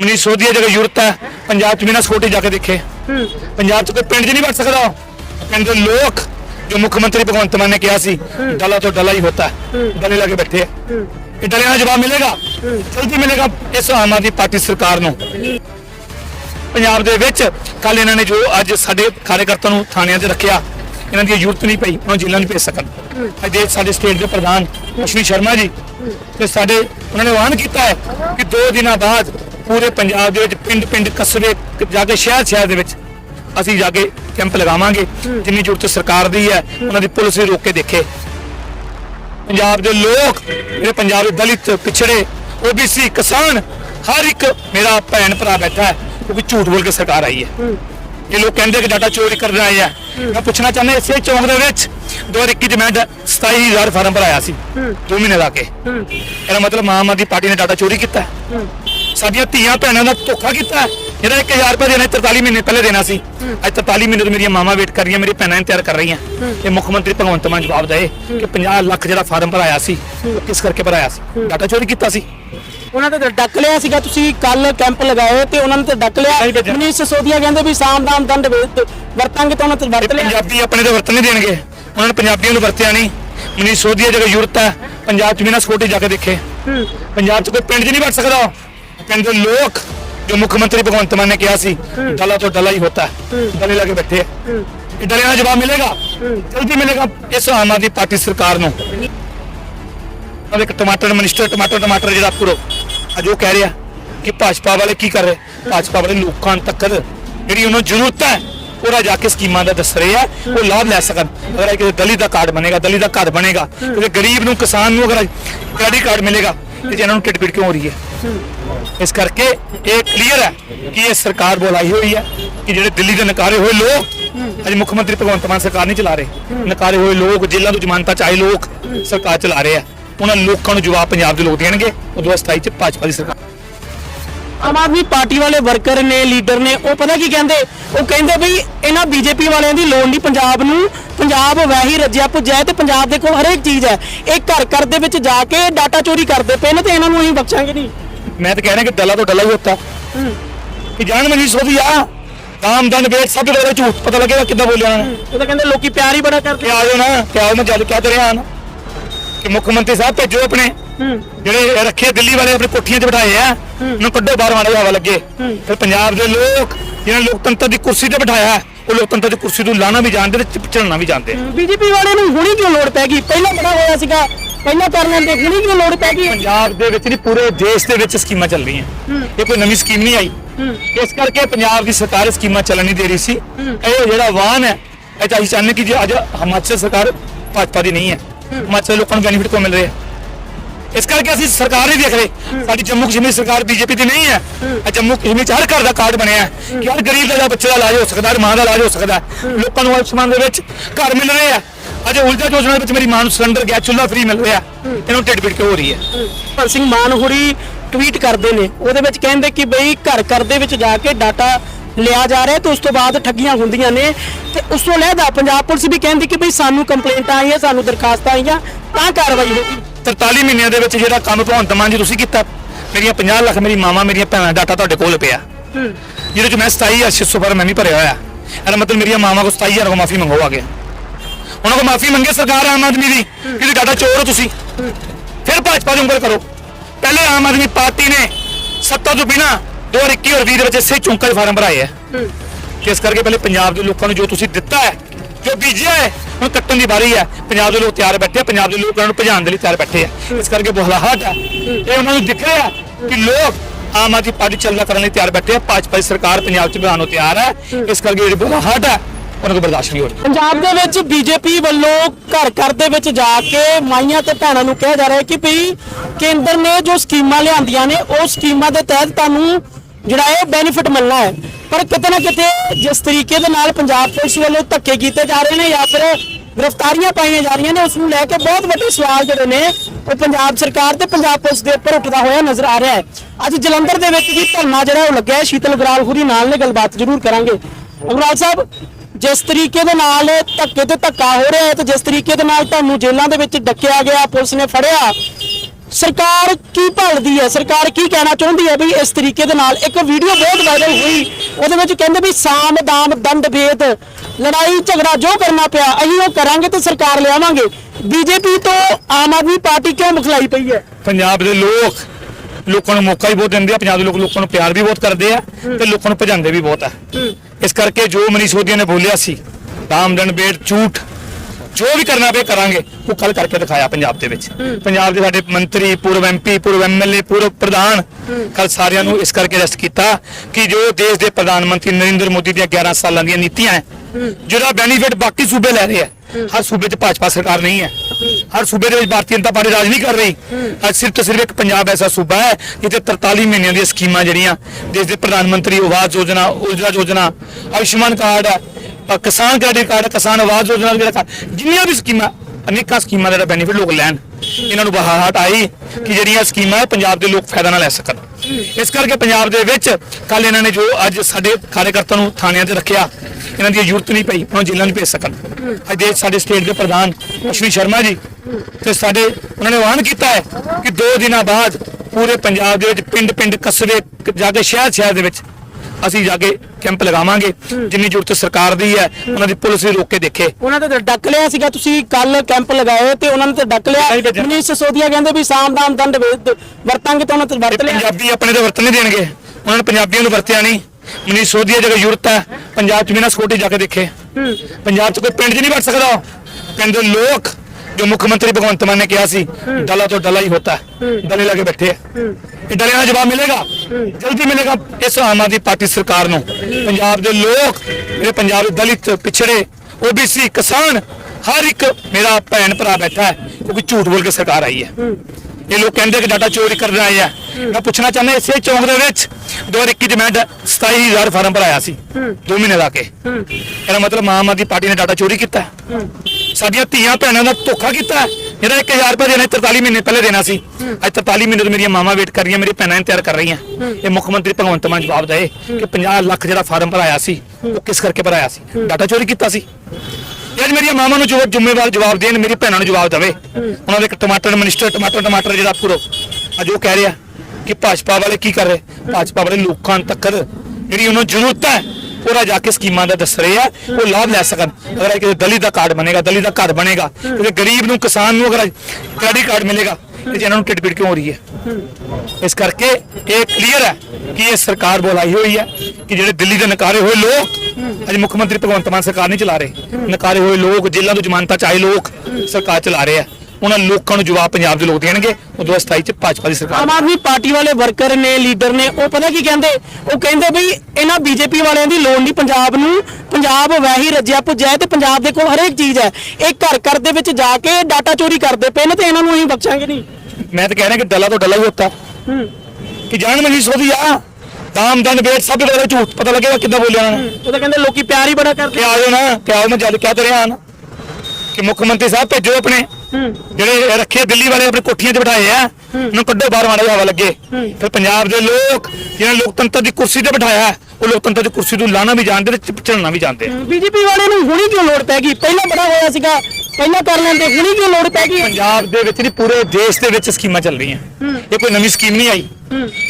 ਮਨੀਸ਼ ਸੋਧੀਆ ਜਗ੍ਹਾ ਯੂਰਤ ਹੈ ਪੰਜਾਬ 'ਚ ਬਿਨਾਂ ਸਕੂਟੀ ਜਾ ਕੇ ਦੇਖੇ। ਪੰਜਾਬ 'ਚ ਕੋਈ ਪਿੰਡ 'ਚ ਨਹੀਂ ਵੜ ਸਕਦਾ। ਪਿੰਡ ਦੇ ਲੋਕ ਜੋ ਮੁੱਖ ਮੰਤਰੀ ਭਗਵੰਤ ਮਾਨ ਨੇ ਕਿਹਾ ਸੀ ਡਲਾ ਤੋਂ ਡਲਾ ਹੀ ਹੋਤਾ ਹੈ। ਡਲੇ ਲਾ ਕੇ ਬੈਠੇ ਹੈ। ਇਹ ਡਲੇ ਦਾ ਜਵਾਬ ਮਿਲੇਗਾ? ਜਲਦੀ ਮਿਲੇਗਾ ਇਸ ਆਮ ਆਦਮੀ ਪਾਰਟੀ ਸਰਕਾਰ ਨੂੰ। ਪੰਜਾਬ ਦੇ ਵਿੱਚ ਕੱਲ ਇਹਨਾਂ ਨੇ ਜੋ ਅੱਜ ਸਾਡੇ ਕਾਰਜਕਰਤਾ ਨੂੰ ਥਾਣਿਆਂ 'ਤੇ ਰੱਖਿਆ ਇਹਨਾਂ ਦੀ ਜ਼ਰੂਰਤ ਨਹੀਂ ਪਈ ਉਹਨਾਂ ਨੂੰ ਜੇਲ੍ਹਾਂ ਨਹੀਂ ਭੇਜ ਸਕਣ। ਅੱਜ ਦੇ ਸਾਡੇ ਸਟੇਟ ਦੇ ਪ੍ਰਧਾਨ ਅਸ਼ਵਨੀ ਸ਼ਰਮਾ ਜੀ ਤੇ ਸਾਡੇ ਉਹਨਾਂ ਨੇ ਐਲਾਨ ਕੀਤਾ ਹੈ ਕਿ ਦੋ ਦਿਨਾਂ ਬਾਅਦ ਪੂਰੇ ਪੰਜਾਬ ਦੇ ਵਿੱਚ ਪਿੰਡ ਪਿੰਡ ਕਸਬੇ ਜਾ ਕੇ ਸ਼ਹਿਰ ਸ਼ਹਿਰ ਦੇ ਵਿੱਚ ਅਸੀਂ ਜਾ ਕੇ ਕੈਂਪ ਲਗਾਵਾਂਗੇ। ਜਿੰਨੀ ਜ਼ਰੂਰਤ ਸਰਕਾਰ ਦੀ ਹੈ ਉਹਨਾਂ ਦੀ ਪੁਲਿਸ ਵੀ ਰੋਕ ਕੇ ਦੇਖੇ। ਪੰਜਾਬ ਦੇ ਲੋਕ ਜਿਹੜੇ ਪੰਜਾਬ ਦੇ ਦਲਿਤ ਪਿਛੜੇ ਓਬੀਸੀ ਕਿਸਾਨ ਹਰ ਇੱਕ ਮੇਰਾ ਭੈਣ ਭਰਾ ਬੈਠਾ ਹੈ ਕਿਉਂਕਿ ਝੂਠ ਬੋਲ ਕੇ ਸਰਕਾਰ ਆਈ ਹੈ। ਇਹ ਲੋਕ ਕਹਿੰਦੇ ਕਿ ਡਾਟਾ ਚੋਰੀ ਕਰਨ ਆਏ ਆ ਮੈਂ ਪੁੱਛਣਾ ਚਾਹੁੰਦਾ ਇਸੇ ਚੌਂਕ ਦੇ ਵਿੱਚ 2021 ਚ ਮੈਂ ਡ- 27000 ਫਾਰਮ ਭਰਾਇਆ ਸੀ 2 ਮਹੀਨੇ ਲਾ ਕੇ। ਇਹਦਾ ਮਤਲਬ ਆਮ ਆਦਮੀ ਪਾਰਟੀ ਨੇ ਡਾਟਾ ਚੋਰੀ ਕੀਤਾ। ਸਾਡੀਆਂ ਧੀਆਂ ਭੈਣਾਂ ਦਾ ਧੋਖਾ ਕੀਤਾ। ਜਿਹੜਾ 1000 ਰੁਪਏ ਦੇਣਾ 43 ਮਹੀਨੇ ਪਹਿਲੇ ਦੇਣਾ ਸੀ। ਅੱਜ 43 ਮਹੀਨੇ ਤੋਂ ਮੇਰੀਆਂ ਮਾਵਾਂ ਵੇਟ ਕਰ ਰਹੀਆਂ ਮੇਰੀ ਭੈਣਾਂ ਇੰਤਜ਼ਾਰ ਕਰ ਰਹੀਆਂ। ਇਹ ਮੁੱਖ ਮੰਤਰੀ ਭਗਵੰਤ ਮਾਨ ਜਵਾਬ ਦੇ ਕਿ 50 ਲੱਖ ਜਿਹੜਾ ਫਾਰਮ ਭਰਾਇਆ ਸੀ ਕਿਸ ਕਰਕੇ ਭਰਾਇਆ ਸੀ? ਡਾਟਾ ਚੋਰੀ ਕੀਤਾ ਸੀ। ਉਹਨਾਂ ਤੇ ਤਾਂ ਡੱਕ ਲਿਆ ਸੀਗਾ ਤੁਸੀਂ ਕੱਲ ਕੈਂਪ ਲਗਾਏ ਤੇ ਉਹਨਾਂ ਨੇ ਤੇ ਡੱਕ ਲਿਆ। ਮਨੀਸ਼ ਸਿਸੋਦੀਆ ਕਹਿੰਦੇ ਵੀ ਸਾਮਦਾਨ ਦੰਡ ਵਰਤਾਂਗੇ ਤਾਂ ਉਹਨਾਂ ਤੇ ਵਰਤ ਲਿਆ। ਪੰਜਾਬੀ ਆਪਣੇ ਤੇ ਵਰਤਨ ਨਹੀਂ ਦੇਣਗੇ। ਉਹਨਾਂ ਨੇ ਪੰਜਾਬੀਆਂ ਨੂੰ ਵਰਤਿਆ ਨਹੀਂ। ਮਨੀਸ਼ ਸੋਧੀਆ ਜਗ੍ਹਾ ਯੂਰਤ ਹੈ। ਪੰਜਾਬ 'ਚ ਬਿਨਾਂ ਸਕੂਟੀ ਜਾ ਕੇ ਦੇਖੇ। ਪੰਜਾਬ 'ਚ ਕੋਈ ਪਿੰਡ 'ਚ ਨਹੀਂ ਵੜ ਸਕਦਾ। ਪਿੰਡ ਦੇ ਲੋਕ ਜੋ ਮੁੱਖ ਮੰਤਰੀ ਭਗਵੰਤ ਮਾਨ ਨੇ ਕਿਹਾ ਸੀ ਡਲਾ ਤੋਂ ਡਲਾ ਹੀ ਹੋਤਾ ਹੈ ਡਲੇ ਲਾ ਕੇ ਬੈਠੇ ਹੈ। ਇਹ ਦਾ ਜਵਾਬ ਮਿਲੇਗਾ? ਜਲਦੀ ਮਿਲੇਗਾ ਇਸ ਆਮ ਆਦਮੀ ਪਾਰਟੀ ਸਰਕਾਰ ਨੂੰ। ਉਹਦੇ ਇੱਕ ਟਮਾਟਰ ਮਿਨਿਸਟਰ ਟਮਾਟਰ ਟਮਾਟਰ ਜਿਹੜਾ ਪੂਰੋ ਅੱਜ ਉਹ ਕਹਿ ਰਿਹਾ ਕਿ ਭਾਜਪਾ ਵਾਲੇ ਕੀ ਕਰ ਰਹੇ? ਭਾਜਪਾ ਵਾਲੇ ਲੋਕਾਂ ਤੱਕ ਜਿਹੜੀ ਉਹਨਾਂ ਜ਼ਰੂਰਤ ਹੈ ਉਹਦਾ ਜਾ ਕੇ ਸਕੀਮਾਂ ਦਾ ਦੱਸ ਰਹੇ ਆ ਉਹ ਲਾਭ ਲੈ ਸਕਣ। ਅਗਰ ਕਿਸੇ ਦਲਿਤ ਦਾ ਕਾਰਡ ਬਣੇਗਾ ਦਲਿਤ ਦਾ ਘਰ ਬਣੇਗਾ ਕਿਉਂਕਿ ਗਰੀਬ ਨੂੰ ਕਿਸਾਨ ਨੂੰ ਅਗਰ ਕ੍ਰੈਡਿਟ ਕਾਰਡ ਮਿਲੇਗਾ ਤੇ ਇਹਨਾਂ ਨੂੰ ਟਿਟ ਪਿਟ ਕਿਉਂ ਹੋ ਰਹੀ ਹੈ। ਇਸ ਕਰਕੇ ਇਹ ਕਲੀਅਰ ਹੈ ਕਿ ਇਹ ਸਰਕਾਰ ਬੁਲਾਈ ਹੋਈ ਹੈ ਕਿ ਜਿਹੜੇ ਦਿੱਲੀ ਦੇ ਨਕਾਰੇ ਹੋਏ ਲੋਕ, ਅੱਜ ਮੁੱਖ ਮੰਤਰੀ ਭਗਵੰਤ ਮਾਨ ਸਰਕਾਰ ਨਹੀਂ ਚਲਾ ਰਹੇ। ਨਕਾਰੇ ਹੋਏ ਲੋਕ, ਜੇਲ੍ਹਾਂ ਤੋਂ ਜ਼ਮਾਨਤਾਂ ਚ ਆਏ ਲੋਕ ਸਰਕਾਰ ਚਲਾ ਰਹੇ ਆ। ਉਹਨਾਂ ਲੋਕਾਂ ਨੂੰ ਜਵਾਬ ਪੰਜਾਬ ਦੇ ਲੋਕ ਦੇਣਗੇ ਉਦੋਂ 27 ਚ ਭਾਜਪਾ ਦੀ ਸਰਕਾਰ। ਆਮ ਆਦਮੀ ਪਾਰਟੀ ਵਾਲੇ ਵਰਕਰ ਨੇ, ਲੀਡਰ ਨੇ, ਉਹ ਪਤਾ ਕੀ ਕਹਿੰਦੇ? ਉਹ ਕਹਿੰਦੇ ਬਈ ਇਹਨਾਂ ਬੀਜੇਪੀ ਵਾਲਿਆਂ ਦੀ ਲੋੜ ਨਹੀਂ, ਪੰਜਾਬ ਨੂੰ, ਪੰਜਾਬ ਵੈਹੀ ਰੱਜਿਆ ਪੁੱਜਿਆ ਤੇ ਪੰਜਾਬ ਦੇ ਕੋਲ ਹਰੇਕ ਚੀਜ਼ ਹੈ। ਇਹ ਘਰ ਘਰ ਦੇ ਵਿੱਚ ਜਾ ਕੇ ਡਾਟਾ ਚੋਰੀ ਕਰਦੇ ਪਏ ਨੇ ਤੇ ਇਹਨਾਂ ਨੂੰ ਅਸੀਂ ਬਖਸ਼ਾਂਗੇ ਨਹੀਂ। ਮੈਂ ਤਾਂ ਕਹਿ ਰਿਹਾ ਕਿ ਡਲਾ ਤੋਂ ਡਲਾ ਹੀ ਹੁੰਦਾ ਕਿ ਜਾਣ ਮਨੀ ਸੋਧੀ ਆ ਕਾਮ ਦੰਡ ਵੇਚ ਸਭ ਦੇ ਝੂਠ ਪਤਾ ਲੱਗੇਗਾ ਕਿੱਦਾਂ ਬੋਲਿਆ ਉਹਨਾਂ। ਨੇ ਉਹ ਤਾਂ ਕਹਿੰਦੇ ਲੋਕੀ ਪਿਆਰ ਹੀ ਬੜਾ ਕਿ ਕਰਦੇ। ਆ ਜਾਓ ਨਾ ਕਿ ਆਓ ਮੈਂ ਜਦ ਕਹਿ ਤੇ ਰਿਹਾ ਨਾ ਕਿ ਮੁੱਖ ਮੰਤਰੀ ਸਾਹਿਬ ਭੇਜੋ ਆਪਣੇ। ਜਿਹੜੇ ਰੱਖੇ ਦਿੱਲੀ ਵਾਲੇ ਆਪਣੇ ਕੋਠੀਆਂ 'ਚ ਬਿਠਾਏ ਆ ਉਹਨੂੰ ਕੱਢੋ ਬਾਹਰ ਮਾੜਾ ਹਵਾ ਲੱਗੇ। ਫਿਰ ਪੰਜਾਬ ਦੇ ਲੋਕ ਜਿਹਨਾਂ ਲੋਕਤੰਤਰ ਦੀ ਕੁਰਸੀ ਤੇ ਬਿਠਾਇਆ ਉਹ ਲੋਕਤੰਤਰ ਦੀ ਕੁਰਸੀ ਤੋਂ ਲਾਣਾ ਵੀ ਜਾਣਦੇ ਤੇ ਝੜਨਾ ਵੀ ਜਾਣਦੇ ਬੀਜੇਪੀ ਵਾਲਿਆਂ ਨੂੰ ਹੁਣੀ ਕਿਉਂ ਲੋੜ ਪੈ ਗਈ? ਪਹਿਲਾਂ ਬੜਾ ਹੋਇਆ ਸੀਗਾ ਪਹਿਲਾਂ ਕਰ ਲੈਂਦੇ ਹੁਣੀ ਕਿਉਂ ਲੋੜ ਪੈ ਗਈ ਪੰਜਾਬ ਦੇ ਵਿੱਚ ਨਹੀਂ ਪੂਰੇ ਦੇਸ਼ ਦੇ ਵਿੱਚ ਸਕੀਮਾਂ ਚੱਲ ਰਹੀਆਂ। ਇਹ ਕੋਈ ਨਵੀਂ ਸਕੀਮ ਨਹੀਂ ਆਈ। ਇਸ ਕਰਕੇ ਪੰਜਾਬ ਦੀ ਸਰਕਾਰ ਸਕੀਮਾਂ ਚੱਲਣ ਨਹੀਂ ਦੇ ਰਹੀ ਸੀ। ਇਹ ਜਿਹੜਾ ਵਾਹਨ ਹੈ ਇਹ ਤਾਂ ਅਸੀਂ ਚਾਹੁੰਦੇ ਕਿ ਜੇ ਅੱਜ ਹਿਮਾਚਲ ਸਰਕਾਰ ਭਾਜਪਾ ਦੀ ਨਹੀਂ ਹੈ। ਹਿਮਾਚਲ ਦੇ ਲੋਕਾਂ ਨੂੰ ਬੈਨੀਫਿਟ ਕਿਉਂ ਮਿਲ ਰਿਹਾ ਇਸ ਕਰਕੇ ਅਸੀਂ ਸਰਕਾਰ ਨਹੀਂ ਦੇਖ ਰਹੇ ਸਾਡੀ ਜੰਮੂ ਕਸ਼ਮੀਰ ਸਰਕਾਰ ਬੀਜੇਪੀ ਦੀ ਨਹੀਂ ਹੈ। ਇਹ ਜੰਮੂ ਕਸ਼ਮੀਰ ਚ ਹਰ ਘਰ ਦਾ ਕਾਰਡ ਬਣਿਆ ਹੈ ਕਿ ਹਰ ਗਰੀਬ ਦਾ ਬੱਚੇ ਦਾ ਇਲਾਜ ਹੋ ਸਕਦਾ ਹੈ ਮਾਂ ਦਾ ਇਲਾਜ ਹੋ ਸਕਦਾ ਹੈ। ਲੋਕਾਂ ਨੂੰ ਆਯੁਸ਼ਮਾਨ ਦੇ ਵਿੱਚ ਘਰ ਮਿਲ ਰਹੇ ਆ ਅਜੇ ਉਲਟਾ ਯੋਜਨਾ ਦੇ ਵਿੱਚ ਮੇਰੀ ਮਾਂ ਨੂੰ ਸਿਲੰਡਰ, ਗੈਸ, ਚੁੱਲ੍ਹਾ ਫ੍ਰੀ ਮਿਲ ਰਿਹਾ ਇਹਨੂੰ ਢਿੱਡ ਪਿੱਟ ਕਿਉਂ ਹੋ ਰਹੀ ਹੈ? ਭਗਤ ਸਿੰਘ ਮਾਨ ਹੋਰੀ ਟਵੀਟ ਕਰਦੇ ਨੇ, ਉਹਦੇ ਵਿੱਚ ਕਹਿੰਦੇ ਕਿ ਬਈ ਘਰ ਘਰ ਦੇ ਵਿੱਚ ਜਾ ਕੇ ਡਾਟਾ ਲਿਆ ਜਾ ਰਿਹਾ ਤੇ ਉਸ ਤੋਂ ਬਾਅਦ ਠੱਗੀਆਂ ਹੁੰਦੀਆਂ ਨੇ। ਤੇ ਉਸ ਤੋਂ ਲੈਦਾ ਪੰਜਾਬ ਪੁਲਿਸ ਵੀ ਕਹਿੰਦੀ ਕਿ ਬਈ ਸਾਨੂੰ ਕੰਪਲੇਂਟਾਂ ਆਈਆਂ, ਸਾਨੂੰ ਦਰਖਾਸਤਾਂ ਆਈਆਂ, ਤਾਂ ਕਾਰਵਾਈ ਹੋਗੀ 43 ਮਹੀਨਿਆਂ ਦੇ ਵਿੱਚ ਜਿਹੜਾ ਕੰਮ ਭਗਵੰਤ ਮਾਨ ਜੀ ਤੁਸੀਂ ਕੀਤਾ, ਮੇਰੀਆਂ 50 ਲੱਖ ਮੇਰੀ ਮਾਮਾ ਮੇਰੀਆਂ ਭੈਣਾਂ ਦਾ ਡਾਟਾ ਤੁਹਾਡੇ ਕੋਲ ਪਿਆ। ਜਿਹਦੇ ਚ ਮੈਂ 27600 ਫਾਰਮ ਮੈਂ ਵੀ ਭਰਿਆ ਹੋਇਆ। ਇਹਦਾ ਮਤਲਬ ਮੇਰੀਆਂ ਮਾਵਾਂ ਕੋ 27000 ਕੋ ਮਾਫੀ ਮੰਗੋ ਆ ਗਿਆ ਉਹਨਾਂ ਕੋ ਮਾਫੀ ਮੰਗੇ ਸਰਕਾਰ ਆਮ ਆਦਮੀ ਦੀ ਕਿ ਡਾਟਾ ਚੋਰ ਹੋ ਤੁਸੀਂ। ਫਿਰ ਭਾਜਪਾ ਦੇ ਉਂਗਲ ਕਰੋ। ਪਹਿਲੇ ਆਮ ਆਦਮੀ ਪਾਰਟੀ ਨੇ ਸੱਤਾ ਤੋਂ ਬਿਨਾ 2021 ਔਰ 20 ਦੇ ਵਿੱਚ ਇਸੇ ਚੌਂਕਾਂ ਦੇ ਫਾਰਮ ਭਰਾਏ ਆ। ਇਸ ਕਰਕੇ ਪਹਿਲੇ ਪੰਜਾਬ ਦੇ ਲੋਕਾਂ ਨੂੰ ਜੋ ਤੁਸੀਂ ਦਿੱਤਾ ਹੈ ਜੋ ਬੀਜਿਆ ਹੈ ਹੁਣ ਕੱਟਣ ਦੀ ਵਾਰੀ ਹੈ। ਪੰਜਾਬ ਦੇ ਲੋਕ ਤਿਆਰ ਬੈਠੇ ਆ, ਪੰਜਾਬ ਦੇ ਲੋਕ ਉਹਨਾਂ ਨੂੰ ਭਜਾਉਣ ਦੇ ਲਈ ਤਿਆਰ ਬੈਠੇ ਆ। ਇਸ ਕਰਕੇ ਬੁਹਲਾਹਟ ਹੈ ਇਹ ਉਹਨਾਂ ਨੂੰ ਦਿਖ ਰਿਹਾ ਕਿ ਲੋਕ ਆਮ ਆਦਮੀ ਪਾਰਟੀ ਚੱਲਣਾ ਕਰਨ ਲਈ ਤਿਆਰ ਬੈਠੇ ਆ। ਭਾਜਪਾ ਦੀ ਸਰਕਾਰ ਪੰਜਾਬ 'ਚ ਬਣਾਉਣ ਨੂੰ ਤਿਆਰ ਹੈ ਇਸ ਕਰਕੇ ਜਿਹੜੀ ਬੁਹਲਾਹਟ ਹੈ ਉਹਨਾਂ ਨੂੰ ਬਰਦਾਸ਼ਤ ਨਹੀਂ ਹੋ ਰਹੀ। ਪੰਜਾਬ ਦੇ ਵਿੱਚ ਬੀਜੇਪੀ ਵੱਲੋਂ ਘਰ ਘਰ ਦੇ ਵਿੱਚ ਜਾ ਕੇ ਮਾਈਆਂ ਤੇ ਭੈਣਾਂ ਨੂੰ ਕਿਹਾ ਜਾ ਰਿਹਾ ਕਿ ਭਈ ਕੇਂਦਰ ਨੇ ਜੋ ਸਕੀਮਾਂ ਲਿਆਂਦੀਆਂ ਨੇ, ਉਹ ਸਕੀਮਾਂ ਦੇ ਤਹਿਤ ਤੁਹਾਨੂੰ ਜਿਹੜਾ ਇਹ ਬੈਨੀਫਿਟ ਮਿਲਣਾ ਹੈ। ਪਰ ਕਿਤੇ ਨਾ ਕਿਤੇ ਜਿਸ ਤਰੀਕੇ ਦੇ ਨਾਲ ਪੰਜਾਬ ਪੁਲਿਸ ਵੱਲੋਂ ਧੱਕੇ ਕੀਤੇ ਜਾ ਰਹੇ ਨੇ ਜਾਂ ਫਿਰ ਗ੍ਰਿਫਤਾਰੀਆਂ ਪਾਈਆਂ ਜਾ ਰਹੀਆਂ ਨੇ, ਉਸ ਨੂੰ ਲੈ ਕੇ ਬਹੁਤ ਵੱਡੇ ਸਵਾਲ ਜਿਹੜੇ ਨੇ, ਉਹ ਪੰਜਾਬ ਸਰਕਾਰ ਤੇ ਪੰਜਾਬ ਪੁਲਿਸ ਦੇ ਉੱਪਰ ਉੱਠਦਾ ਹੋਇਆ ਨਜ਼ਰ ਆ ਰਿਹਾ ਹੈ। ਅੱਜ ਜਲੰਧਰ ਦੇ ਵਿੱਚ ਵੀ ਧਰਨਾ ਜਿਹੜਾ ਉਹ ਲੱਗਿਆ ਸ਼ੀਤਲ ਗਰਾਲ ਖੁਰੀ ਨਾਲ ਨੇ, ਗੱਲਬਾਤ ਜ਼ਰੂਰ ਕਰਾਂਗੇ। ਅਗਰਾਲ ਸਾਹਿਬ, ਜਿਸ ਤਰੀਕੇ ਦੇ ਨਾਲ ਧੱਕੇ ਤੇ ਧੱਕਾ ਹੋ ਰਿਹਾ ਹੈ ਤੇ ਜਿਸ ਤਰੀਕੇ ਦੇ ਨਾਲ ਤੁਹਾਨੂੰ ਜੇਲ੍ਹਾਂ ਦੇ ਵਿੱਚ ਡੱਕਿਆ ਗਿਆ, ਪੁਲਿਸ ਨੇ ਫੜਿਆ ਸਰਕਾਰ ਕੀ ਭਾਲਦੀ ਹੈ? ਸਰਕਾਰ ਕੀ ਕਹਿਣਾ ਚਾਹੁੰਦੀ ਹੈ ਵੀ ਇਸ ਤਰੀਕੇ ਦੇ ਨਾਲ ਇੱਕ ਵੀਡੀਓ ਬਹੁਤ ਵਾਇਰਲ ਹੋਈ। ਉਹਦੇ ਵਿੱਚ ਕਹਿੰਦੇ ਵੀ ਸਾਮ ਦਾਮ ਦੰਡ ਭੇਦ ਲੜਾਈ ਝਗੜਾ ਜੋ ਕਰਨਾ ਪਿਆ ਅਸੀਂ ਉਹ ਕਰਾਂਗੇ ਤੇ ਸਰਕਾਰ ਲਿਆਵਾਂਗੇ। ਬੀਜੇਪੀ ਤੋਂ ਆਮ ਆਦਮੀ ਪਾਰਟੀ ਕਿਉਂ ਮੁਖਲਾਈ ਪਈ ਹੈ? ਪੰਜਾਬ ਦੇ ਲੋਕ ਲੋਕਾਂ ਨੂੰ ਮੌਕਾ ਵੀ ਬਹੁਤ ਦਿੰਦੇ ਆ। ਪੰਜਾਬ ਦੇ ਲੋਕ ਲੋਕਾਂ ਨੂੰ ਪਿਆਰ ਵੀ ਬਹੁਤ ਕਰਦੇ ਆ ਤੇ ਲੋਕਾਂ ਨੂੰ ਭਜਾਉਂਦੇ ਵੀ ਬਹੁਤ ਆ। ਇਸ ਕਰਕੇ ਜੋ ਮਨੀਸ਼ ਸੋਧੀਆ ਨੇ ਬੋਲਿਆ ਸੀ ਰਾਮਦਨ ਬੇਟ ਝੂਠ ਜੋ ਵੀ ਕਰਨਾ ਪਏ ਕਰਾਂਗੇ। ਉਹ ਕੱਲ ਕਰਕੇ ਦਿਖਾਇਆ ਪੰਜਾਬ ਦੇ ਵਿੱਚ। ਪੰਜਾਬ ਦੇ ਸਾਡੇ ਮੰਤਰੀ ਪੂਰਵ ਐਮਪੀ ਪੂਰਵ ਐਮਐਲਏ ਪੂਰਵ ਪ੍ਰਧਾਨ ਕੱਲ ਸਾਰਿਆਂ ਨੂੰ ਇਸ ਕਰਕੇ ਅਰੈਸਟ ਕੀਤਾ ਕਿ ਜੋ ਦੇਸ਼ ਦੇ ਪ੍ਰਧਾਨ ਮੰਤਰੀ ਨਰਿੰਦਰ ਮੋਦੀ ਦੀਆਂ 11 ਸਾਲਾਂ ਦੀਆਂ ਨੀਤੀਆਂ ਹੈ ਜਿਹਦਾ ਬੈਨੀਫਿਟ ਬਾਕੀ ਸੂਬੇ ਲੈ ਰਹੇ ਆ ਹਰ ਸੂਬੇ 'ਚ ਭਾਜਪਾ ਸਰਕਾਰ ਨਹੀਂ ਹੈ। ਹਰ ਸੂਬੇ ਦੇ ਵਿੱਚ ਭਾਰਤੀ ਜਨਤਾ ਪਾਰਟੀ ਰਾਜ ਨਹੀਂ ਕਰ ਰਹੀ। ਅੱਜ ਸਿਰਫ ਤੇ ਸਿਰਫ ਇੱਕ ਪੰਜਾਬ ਐਸਾ ਸੂਬਾ ਹੈ ਜਿੱਥੇ 43 ਮਹੀਨਿਆਂ ਦੀਆਂ ਸਕੀਮਾਂ ਜਿਹੜੀਆਂ ਦੇਸ਼ ਦੇ ਪ੍ਰਧਾਨ ਮੰਤਰੀ ਆਵਾਸ ਯੋਜਨਾ ਉਜਲਾ ਯੋਜਨਾ ਆਯੁਸ਼ਮਾਨ ਕਾਰਡ ਹੈ ਕਿਸਾਨ ਕ੍ਰੈਡਿਟ ਕਾਰਡ ਕਿਸਾਨ ਆਵਾਜ਼ ਯੋਜਨਾ ਜਿਹੜਾ ਕਾਰਡ- ਜਿੰਨੀਆਂ ਵੀ ਸਕੀਮਾਂ, ਅਨੇਕਾਂ ਸਕੀਮਾਂ ਦਾ ਬੈਨੀਫਿਟ ਲੋਕ ਲੈਣ। ਇਹਨਾਂ ਨੂੰ ਬਹਾਹਟ ਆਈ ਕਿ ਜਿਹੜੀਆਂ ਸਕੀਮਾਂ ਪੰਜਾਬ ਦੇ ਲੋਕ ਫਾਇਦਾ ਨਾ ਲੈ ਸਕਣ। ਇਸ ਕਰਕੇ ਪੰਜਾਬ ਦੇ ਵਿੱਚ ਕੱਲ ਇਹਨਾਂ ਨੇ ਜੋ ਅੱਜ ਸਾਡੇ ਕਾਰਜਕਰਤਾ ਨੂੰ ਥਾਣਿਆਂ ਤੇ ਰੱਖਿਆ, ਇਹਨਾਂ ਦੀ ਜ਼ਰੂਰਤ ਨਹੀਂ ਪਈ, ਉਹਨਾਂ ਨੂੰ 'ਚ ਭੇਜ ਸਕਣ। ਅੱਜ ਦੇ ਸਾਡੇ ਸਟੇਟ ਦੇ ਪ੍ਰਧਾਨ ਅਸ਼ਵਨੀ ਸ਼ਰਮਾ ਜੀ ਤੇ ਸਾਡੇ, ਉਹਨਾਂ ਨੇ ਐਲਾਨ ਕੀਤਾ ਹੈ ਕਿ 2 ਦਿਨਾਂ ਬਾਅਦ ਪੂਰੇ ਪੰਜਾਬ ਦੇ ਵਿੱਚ ਪਿੰਡ ਪਿੰਡ ਕਸਬੇ, ਜਾ ਕੇ ਸ਼ਹਿਰ ਸ਼ਹਿਰ ਦੇ ਵਿੱਚ ਅਸੀਂ ਜਾ ਕੇ ਕੈਂਪ ਲਗਾਵਾਂਗੇ। ਜਿੰਨੀ ਜ਼ਰੂਰਤ ਸਰਕਾਰ ਦੀ ਹੈ ਉਹਨਾਂ ਦੀ ਪੁਲਿਸ ਵੀ ਰੋਕ ਕੇ ਦੇਖੇ। ਉਹਨਾਂ ਤੇ ਡੱਕ ਲਿਆ ਸੀਗਾ ਤੁਸੀਂ ਕੱਲ ਕੈਂਪ ਲਗਾਏ ਤੇ ਉਹਨਾਂ ਨੇ ਤੇ ਡੱਕ ਲਿਆ। ਮਨੀਸ਼ ਸਿਸੋਦੀਆ ਕਹਿੰਦੇ ਵੀ ਸਾਮ ਦਾਮ ਦੰਡ ਵਰਤਾਂਗੇ ਤਾਂ ਉਹਨਾਂ ਤੇ ਵਰਤ ਲਿਆ। ਪੰਜਾਬੀ ਆਪਣੇ ਤੇ ਵਰਤਨ ਨਹੀਂ ਦੇਣਗੇ। ਉਹਨਾਂ ਨੇ ਪੰਜਾਬੀਆਂ ਨੂੰ ਵਰਤਿਆ ਨਹੀਂ। ਮਨੀਸ਼ ਸੋਧੀਆ ਜਗ੍ਹਾ ਜ਼ਰੂਰਤ ਹੈ ਪੰਜਾਬ 'ਚ ਬਿਨਾਂ ਸਕੂਟੀ ਜਾ ਕੇ ਦੇਖੇ। ਪੰਜਾਬ 'ਚ ਕੋਈ ਪਿੰਡ 'ਚ ਨਹੀਂ ਵੜ ਸਕਦਾ। ਪਿੰਡ ਦੇ ਲੋਕ ਜੋ ਮੁੱਖ ਮੰਤਰੀ ਭਗਵੰਤ ਮਾਨ ਨੇ ਕਿਹਾ ਸੀ ਡਲਾ ਤੋਂ ਡਲਾ ਹੀ ਹੋਤਾ ਹੈ। ਡਲੇ ਲਾ ਕੇ ਬੈਠੇ ਹੈ। ਇਹ ਡਲੇ ਦਾ ਜਵਾਬ ਮਿਲੇਗਾ? ਜਲਦੀ ਮਿਲੇਗਾ ਇਸ ਆਮ ਆਦਮੀ ਪਾਰਟੀ ਸਰਕਾਰ ਨੂੰ। ਪੰਜਾਬ ਦੇ ਲੋਕ ਮੇਰੇ ਪੰਜਾਬ ਦੇ ਦਲਿਤ ਪਿਛੜੇ ਓਬੀਸੀ ਕਿਸਾਨ ਹਰ ਇੱਕ ਮੇਰਾ ਭੈਣ ਭਰਾ ਬੈਠਾ ਹੈ ਕਿਉਂਕਿ ਝੂਠ ਬੋਲ ਕੇ ਸਰਕਾਰ ਆਈ ਹੈ। ਇਹ ਲੋਕ ਕਹਿੰਦੇ ਕਿ ਡਾਟਾ ਚੋਰੀ ਕਰਨ ਆਏ ਆ। ਮੈਂ ਪੁੱਛਣਾ ਚਾਹੁੰਦਾ ਇਸੇ ਚੌਂਕ ਦੇ ਵਿੱਚ 2021 ਚ ਮੈਂ ਡ- 27000 ਫਾਰਮ ਭਰਾਇਆ ਸੀ 2 ਮਹੀਨੇ ਲਾ ਕੇ। ਇਹਦਾ ਮਤਲਬ ਆਮ ਆਦਮੀ ਪਾਰਟੀ ਨੇ ਡਾਟਾ ਚੋਰੀ ਕੀਤਾ। ਸਾਡੀਆਂ ਧੀਆਂ ਭੈਣਾਂ ਦਾ ਧੋਖਾ ਕੀਤਾ ਜਿਹੜਾ 1000 ਰੁਪਏ ਦੇਣਾ 43 ਮਹੀਨੇ ਪਹਿਲੇ ਦੇਣਾ ਸੀ। ਅੱਜ 43 ਮਹੀਨੇ ਤੋਂ ਮੇਰੀਆਂ ਮਾਵਾਂ ਵੇਟ ਕਰ ਰਹੀਆਂ ਮੇਰੀ ਭੈਣਾਂ ਇੰਤਜ਼ਾਰ ਕਰ ਰਹੀਆਂ। ਇਹ ਮੁੱਖ ਮੰਤਰੀ ਭਗਵੰਤ ਮਾਨ ਜਵਾਬ ਦੇ। ਕਿ 50 ਲੱਖ ਜਿਹੜਾ ਫਾਰਮ ਭਰਾਇਆ ਸੀ, ਉਹ ਕਿਸ ਕਰਕੇ ਭਰਾਇਆ ਸੀ? ਡਾਟਾ ਚੋਰੀ ਕੀਤਾ ਸੀ। ਅੱਜ ਮੇਰੀਆਂ ਮਾਵਾਂ ਨੂੰ ਜੋ ਜ਼ਿੰਮੇਵਾਰ ਜਵਾਬ ਦੇਣ, ਮੇਰੀ ਭੈਣਾਂ ਨੂੰ ਜਵਾਬ ਦੇਵੇ, ਉਹਨਾਂ ਦੇ ਟਮਾਟਰ ਮਿਨਿਸਟਰ, ਟਮਾਟਰ ਟਮਾਟਰ ਜਿਹੜਾ ਪੂਰੋ। ਅੱਜ ਉਹ ਕਹਿ ਰਿਹਾ ਕਿ ਭਾਜਪਾ ਵਾਲੇ ਕੀ ਕਰ ਰਹੇ? ਭਾਜਪਾ ਵਾਲੇ ਲੋਕਾਂ ਤੱਕ ਜਿਹੜੀ ਉਹਨਾਂ ਜ਼ਰੂਰਤ ਹੈ ਉਹਦਾ ਜਾ ਕੇ ਸਕੀਮਾਂ ਦਾ ਦੱਸ ਰਹੇ ਆ, ਉਹ ਲਾਭ ਲੈ ਸਕਣ। ਅਗਰ ਇਹ ਕਿਸੇ ਦਲਿਤ ਦਾ ਕਾਰਡ ਬਣੇਗਾ, ਦਲਿਤ ਦਾ ਘਰ ਬਣੇਗਾ ਕਿਸੇ ਗਰੀਬ ਨੂੰ, ਕਿਸਾਨ ਨੂੰ ਅਗਰ ਕ੍ਰੈਡਿਟ ਕਾਰਡ ਮਿਲੇਗਾ, ਤੇ ਇਹਨਾਂ ਨੂੰ ਟਿਟਕਿਟ ਕਿਉਂ ਹੋ ਰਹੀ ਹੈ? ਇਸ ਕਰਕੇ ਇਹ ਕਲੀਅਰ ਹੈ ਕਿ ਇਹ ਸਰਕਾਰ ਬੁਲਾਈ ਹੋਈ ਹੈ ਕਿ ਜਿਹੜੇ ਦਿੱਲੀ ਦੇ ਨਕਾਰੇ ਹੋਏ ਲੋਕ, ਅੱਜ ਮੁੱਖ ਮੰਤਰੀ ਭਗਵੰਤ ਮਾਨ ਸਰਕਾਰ ਨਹੀਂ ਚਲਾ ਰਹੇ। ਨਕਾਰੇ ਹੋਏ ਲੋਕ, ਜੇਲ੍ਹਾਂ ਤੋਂ ਜ਼ਮਾਨਤਾਂ ਚ ਆਏ ਲੋਕ ਸਰਕਾਰ ਚਲਾ ਰਹੇ ਆ। ਉਹਨਾਂ ਲੋਕਾਂ ਨੂੰ ਜਵਾਬ ਪੰਜਾਬ ਦੇ ਲੋਕ ਦੇਣਗੇ। ਉਹ 2027 ਚ ਭਾਜਪਾ ਦੀ ਸਰਕਾਰ ਆਮ ਆਦਮੀ ਪਾਰਟੀ ਵਾਲੇ ਵਰਕਰ ਨੇ ਲੀਡਰ ਨੇ ਉਹ ਪਤਾ ਕੀ ਕਹਿੰਦੇ? ਉਹ ਕਹਿੰਦੇ ਬਈ ਇਹਨਾਂ ਬੀਜੇਪੀ ਵਾਲਿਆਂ ਦੀ ਲੋੜ ਨਹੀਂ ਪੰਜਾਬ ਨੂੰ ਪੰਜਾਬ ਵੈਹੀ ਰੱਜਿਆ ਪੁੱਜਿਆ ਤੇ ਪੰਜਾਬ ਦੇ ਕੋਲ ਹਰੇਕ ਚੀਜ਼ ਹੈ। ਇਹ ਘਰ ਘਰ ਦੇ ਵਿੱਚ ਜਾ ਕੇ ਡਾਟਾ ਚੋਰੀ ਕਰਦੇ ਪਏ ਨੇ ਤੇ ਇਹਨਾਂ ਨੂੰ ਅਸੀਂ ਬਖਸ਼ਾਂਗੇ ਨਹੀਂ। ਮੈਂ ਤਾਂ ਕਹਿ ਰਿਹਾ ਕਿ ਡਲਾ ਤੋਂ ਡਲਾ ਹੀ ਹੁੰਦਾ ਕਿ ਜਾਣ ਮਨੀ ਸੋਧੀ ਆ? ਦਾਮ ਦੰਡ ਵੇਟ ਸਭ ਦੇ ਝੂਠ ਪਤਾ ਲੱਗੇਗਾ ਕਿੱਦਾਂ ਬੋਲਿਆ ਉਹਨਾਂ। ਨੇ ਉਹ ਤਾਂ ਕਹਿੰਦੇ ਲੋਕੀ ਪਿਆਰ ਹੀ ਬੜਾ ਕਰਦੇ ਕਿ ਆਜੋ ਨਾ ਕਿ ਆਜੋ ਮੈਂ ਜਦ ਕਹਿ ਤੇ ਰਿਹਾ ਨਾ ਕਿ ਮੁੱਖ ਮੰਤਰੀ ਸਾਹਿਬ ਭੇਜੋ ਆਪਣੇ। ਜਿਹੜੇ ਰੱਖੇ ਦਿੱਲੀ ਵਾਲੇ ਆਪਣੇ ਕੋਠੀਆਂ 'ਚ ਬਿਠਾਏ ਆ ਉਹਨੂੰ ਕੱਢੋ ਬਾਹਰ ਮਾੜਾ ਜਿਹਾ ਹਵਾ ਲੱਗੇ। ਫਿਰ ਪੰਜਾਬ ਦੇ ਲੋਕ ਜਿਹਨਾਂ ਲੋਕਤੰਤਰ ਦੀ ਕੁਰਸੀ ਤੇ ਬਿਠਾਇਆ ਹੈ, ਉਹ ਲੋਕਤੰਤਰ ਦੀ ਕੁਰਸੀ ਨੂੰ ਲਾਣਾ ਵੀ ਜਾਣਦੇ ਤੇ ਝਲਣਾ ਵੀ ਜਾਣਦੇ। ਬੀਜੇਪੀ ਵਾਲੇ ਨੂੰ ਹੁਣੀ ਕਿਉਂ ਲੋੜ ਪੈ ਗਈ? ਪਹਿਲਾਂ ਬੜਾ ਹੋਇਆ ਸੀਗਾ ਪਹਿਲਾਂ ਕਰ ਲੈਂਦੇ ਹੁਣੀ ਕਿਉਂ ਲੋੜ ਪੈ ਗਈ? ਪੰਜਾਬ ਦੇ ਵਿੱਚ ਨਹੀਂ ਪੂਰੇ ਦੇਸ਼ ਦੇ ਵਿੱਚ ਸਕੀਮਾਂ ਚੱਲ ਰਹੀਆਂ। ਇਹ ਕੋਈ ਨਵੀਂ ਸਕੀਮ ਨਹੀਂ ਆਈ।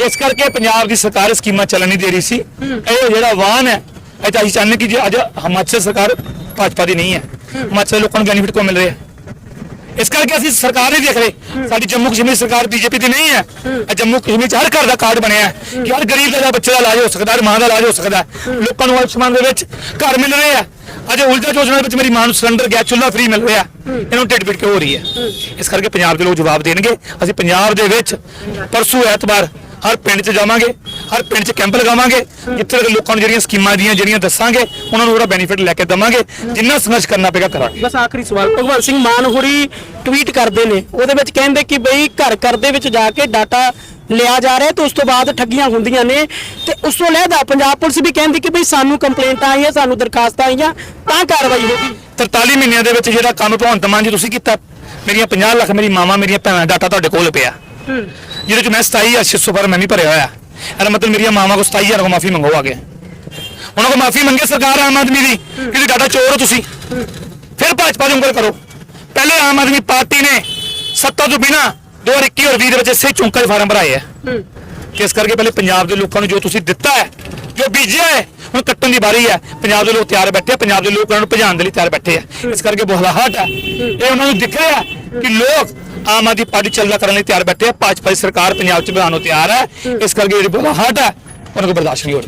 ਇਸ ਕਰਕੇ ਪੰਜਾਬ ਦੀ ਸਰਕਾਰ ਸਕੀਮਾਂ ਚੱਲਣ ਨਹੀਂ ਦੇ ਰਹੀ ਸੀ। ਇਹ ਜਿਹੜਾ ਵਾਹਨ ਹੈ ਇਹ ਤਾਂ ਅਸੀਂ ਚਾਹੁੰਦੇ ਕਿ ਜੇ ਅੱਜ ਹਿਮਾਚਲ ਸਰਕਾਰ ਭਾਜਪਾ ਦੀ ਨਹੀਂ ਹੈ। ਹਿਮਾਚਲ ਦੇ ਲੋਕਾਂ ਨੂੰ ਬੈਨੀਫਿਟ ਕੋ ਮਿਲ ਰਿਹਾ? ਇਸ ਕਰਕੇ ਅਸੀਂ ਸਰਕਾਰ ਨਹੀਂ ਦੇਖ ਰਹੇ। ਸਾਡੀ ਜੰਮੂ ਕਸ਼ਮੀਰ ਸਰਕਾਰ ਬੀਜੇਪੀ ਦੀ ਨਹੀਂ ਹੈ। ਇਹ ਜੰਮੂ ਕਸ਼ਮੀਰ ਚ ਹਰ ਘਰ ਦਾ ਕਾਰਡ ਬਣਿਆ ਹੈ ਕਿ ਹਰ ਗਰੀਬ ਦਾ ਬੱਚੇ ਦਾ ਇਲਾਜ ਹੋ ਸਕਦਾ ਹਰ ਮਾਂ ਦਾ ਇਲਾਜ ਹੋ ਸਕਦਾ ਹੈ। ਲੋਕਾਂ ਨੂੰ ਆਯੁਸ਼ਮਾਨ ਦੇ ਵਿੱਚ ਘਰ ਮਿਲ ਰਹੇ ਆ ਅਜੇ ਉਲਟਾ ਯੋਜਨਾ ਦੇ ਵਿੱਚ ਮੇਰੀ ਮਾਂ ਨੂੰ ਸਿਲੰਡਰ, ਗੈਸ, ਚੁੱਲ੍ਹਾ ਫ੍ਰੀ ਮਿਲ ਰਿਹਾ ਇਹਨੂੰ ਢਿੱਡ ਪਿੱਟ ਕੇ ਹੋ ਰਹੀ ਹੈ? ਇਸ ਕਰਕੇ ਪੰਜਾਬ ਦੇ ਲੋਕ ਜਵਾਬ ਦੇਣਗੇ। ਅਸੀਂ ਪੰਜਾਬ ਦੇ ਵਿੱਚ ਪਰਸੋਂ ਐਤਵਾਰ ਹਰ ਪਿੰਡ 'ਚ ਜਾਵਾਂਗੇ ਹਰ ਪਿੰਡ 'ਚ ਕੈਂਪ ਲਗਾਵਾਂਗੇ ਜਿੱਥੇ ਤੱਕ ਲੋਕਾਂ ਨੂੰ ਜਿਹੜੀਆਂ ਸਕੀਮਾਂ ਦੀਆਂ ਜਿਹੜੀਆਂ ਦੱਸਾਂਗੇ ਉਹਨਾਂ ਨੂੰ ਉਹਦਾ ਬੈਨੀਫਿਟ ਲੈ ਕੇ ਦਵਾਂਗੇ ਜਿੰਨਾ ਸੰਘਰਸ਼ ਕਰਨਾ ਪਏਗਾ ਕਰਾਂਗੇ। ਬਸ ਆਖਰੀ ਸਵਾਲ ਭਗਵੰਤ ਸਿੰਘ ਮਾਨ ਹੋਰੀ ਟਵੀਟ ਕਰਦੇ ਨੇ ਉਹਦੇ ਵਿੱਚ ਕਹਿੰਦੇ ਕਿ ਬਈ ਘਰ ਘਰ ਦੇ ਵਿੱਚ ਜਾ ਕੇ ਡਾਟਾ ਲਿਆ ਜਾ ਰਿਹਾ ਤੇ ਉਸ ਤੋਂ ਬਾਅਦ ਠੱਗੀਆਂ ਹੁੰਦੀਆਂ ਨੇ ਤੇ ਉਸ ਤੋਂ ਲਹਿਦਾ ਪੰਜਾਬ ਪੁਲਿਸ ਵੀ ਕਹਿੰਦੀ ਕਿ ਬਈ ਸਾਨੂੰ ਕੰਪਲੇਂਟਾਂ ਆਈਆਂ ਸਾਨੂੰ ਦਰਖਾਸਤਾਂ ਆਈਆਂ ਤਾਂ ਕਾਰਵਾਈ ਹੋਗੀ 43 ਮਹੀਨਿਆਂ ਦੇ ਵਿੱਚ ਜਿਹੜਾ ਕੰਮ ਭਗਵੰਤ ਮਾਨ ਜੀ ਤੁਸੀਂ ਕੀਤਾ ਮੇਰੀਆਂ 50 ਲੱਖ ਮੇਰੀ ਮਾਵਾਂ ਮੇਰੀਆਂ ਭੈਣਾਂ ਦਾ ਡਾਟਾ ਤੁਹਾਡੇ ਕੋਲ ਪਿਆ। ਜਿਹਦੇ ਚ ਮੈਂ 27600 ਪਰ ਮੈਂ ਵੀ ਭਰਿਆ ਹੋਇਆ। ਇਹਦਾ ਮਤਲਬ ਮੇਰੀਆਂ ਮਾਵਾਂ ਕੋ 27000 ਕੋ ਮਾਫੀ ਮੰਗੋ ਆਗੇ ਉਹਨਾਂ ਕੋ ਮਾਫੀ ਮੰਗੇ ਸਰਕਾਰ ਆਮ ਆਦਮੀ ਦੀ ਕਿ ਡਾਟਾ ਚੋਰ ਹੋ ਤੁਸੀਂ। ਫਿਰ ਭਾਜਪਾ ਦੀ ਕਰੋ। ਪਹਿਲੇ ਆਮ ਆਦਮੀ ਪਾਰਟੀ ਨੇ ਸੱਤਾ ਤੋਂ ਬਿਨਾ 2021 ਦੇ ਵਿੱਚ ਇਸੇ ਚੌਂਕਾਂ 'ਚ ਫਾਰਮ ਭਰਾਏ ਹੈ ਇਸ ਕਰਕੇ ਪਹਿਲੇ ਪੰਜਾਬ ਦੇ ਲੋਕਾਂ ਨੂੰ ਜੋ ਤੁਸੀਂ ਦਿੱਤਾ ਹੈ, ਜੋ ਬੀਜਿਆ ਹੈ ਹੁਣ ਕੱਟਣ ਦੀ ਵਾਰੀ ਹੈ। ਪੰਜਾਬ ਦੇ ਲੋਕ ਤਿਆਰ ਬੈਠੇ ਆ, ਪੰਜਾਬ ਦੇ ਲੋਕ ਉਹਨਾਂ ਨੂੰ ਭਜਾਉਣ ਦੇ ਲਈ ਤਿਆਰ ਬੈਠੇ ਆ। ਇਸ ਕਰਕੇ ਬੋਹਲਾਹਟ ਹੈ ਇਹ ਉਹਨਾਂ ਨੂੰ ਦਿਖ ਰਿਹਾ ਕਿ ਲੋਕ ਆਮ ਆਦਮੀ ਪਾਰਟੀ ਚੱਲਣਾ ਕਰਨ ਲਈ ਤਿਆਰ ਬੈਠੇ ਆ। ਭਾਜਪਾ ਦੀ ਸਰਕਾਰ ਪੰਜਾਬ 'ਚ ਬਣਾਉਣ ਨੂੰ ਤਿਆਰ ਹੈ। ਇਸ ਕਰਕੇ ਜਿਹੜੀ ਬੁਲਾਹਟ ਹੈ, ਉਹਨਾਂ ਨੂੰ ਬਰਦਾਸ਼ਤ ਨਹੀਂ ਹੋ